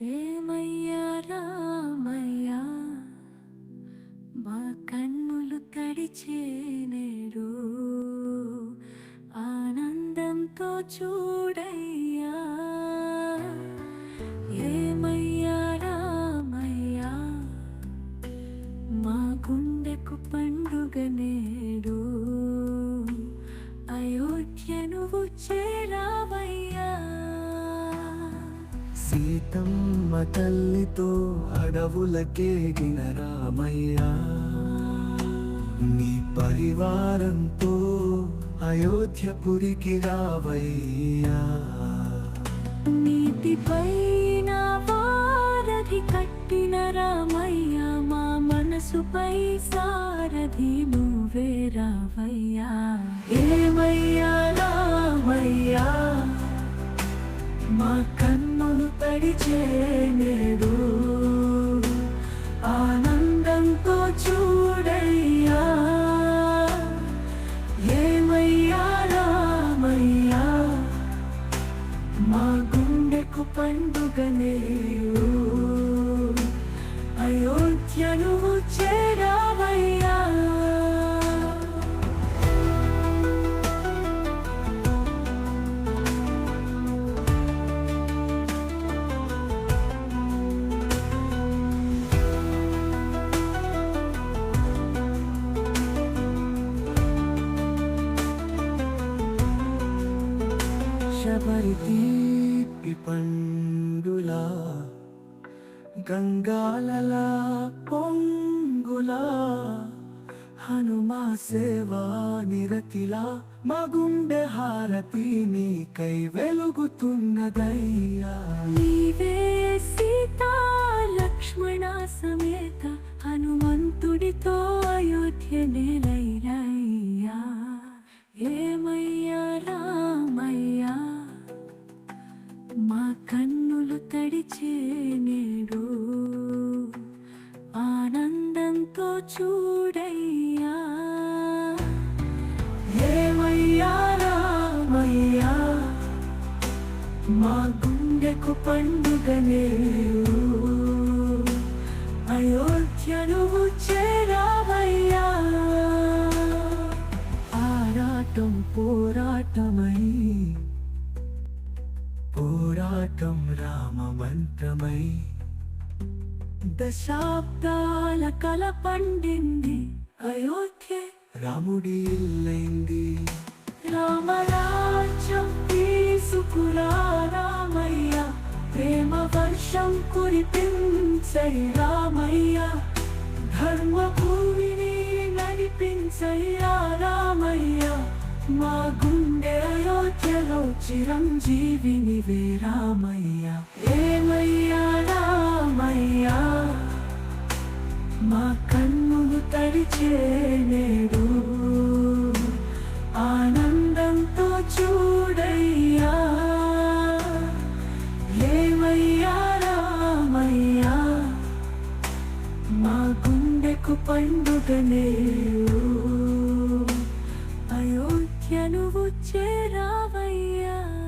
ఏమయ్యా రామయ్యా? మా కన్నులు తడిచే నేడు ఆనందంతో చూడయ్యా. ఏమయ్యా రామయ్యా? మా గుండెకు పండుగ నేడు అయోధ్య నువ్వు చేరావయ్యా. సీతమ్మ తల్లితో అడవులకేగిన రామయ్య. నీ పరివారంతో అయోధ్యపురికి రావయ్యా. నీతిపై నా వారధి కట్టిన రామయ్య మా మనసుపై సారథి నువ్వే రావయ్యా. ఏమయ్యా రామయ్యా మా కన్నులు తడిచే నేడు ఆనందంతో చూడయ్యా. ఏమయ్యా రామయ్యా? మా గుండెకు పండుగ నేడు అయోధ్యను చే శబరి తీపి పండులా గంగాలలా పొంగులా హనుమా సేవా నిరతిలా మగుండె గుండె హారతి నీకై వెలుగుతున్నదయ్యా నీవే కన్నులు తడిచే నేడు ఆనందంతో చూడయ్యా. ఏమయ్యా రామయ్యా మా గుండెకు పండుగ నేడు. అయోధ్యను చేరా పోరాటం రామ మంత్రమై దశాబ్దాల కల పండింది అయోధ్య. రాముడి ఇల్లైంది. రామరాజ్యం తీసుకురా రామయ్య. ప్రేమ వర్షం కురిపించై రామయ్య. ధర్మ భూమిని నడిపించయ్యా రామయ్య. మా సంజీవిని వే ఏమయ్యా రామయ్యా మా కన్నులు తడిచే నేడు. ఆనందంతో చూడయ్యా. ఏమయ్యా రామయ్యా మా గుండెకు పండుగ నేడు. అయోధ్య నువ్వు చేరావయ్యా.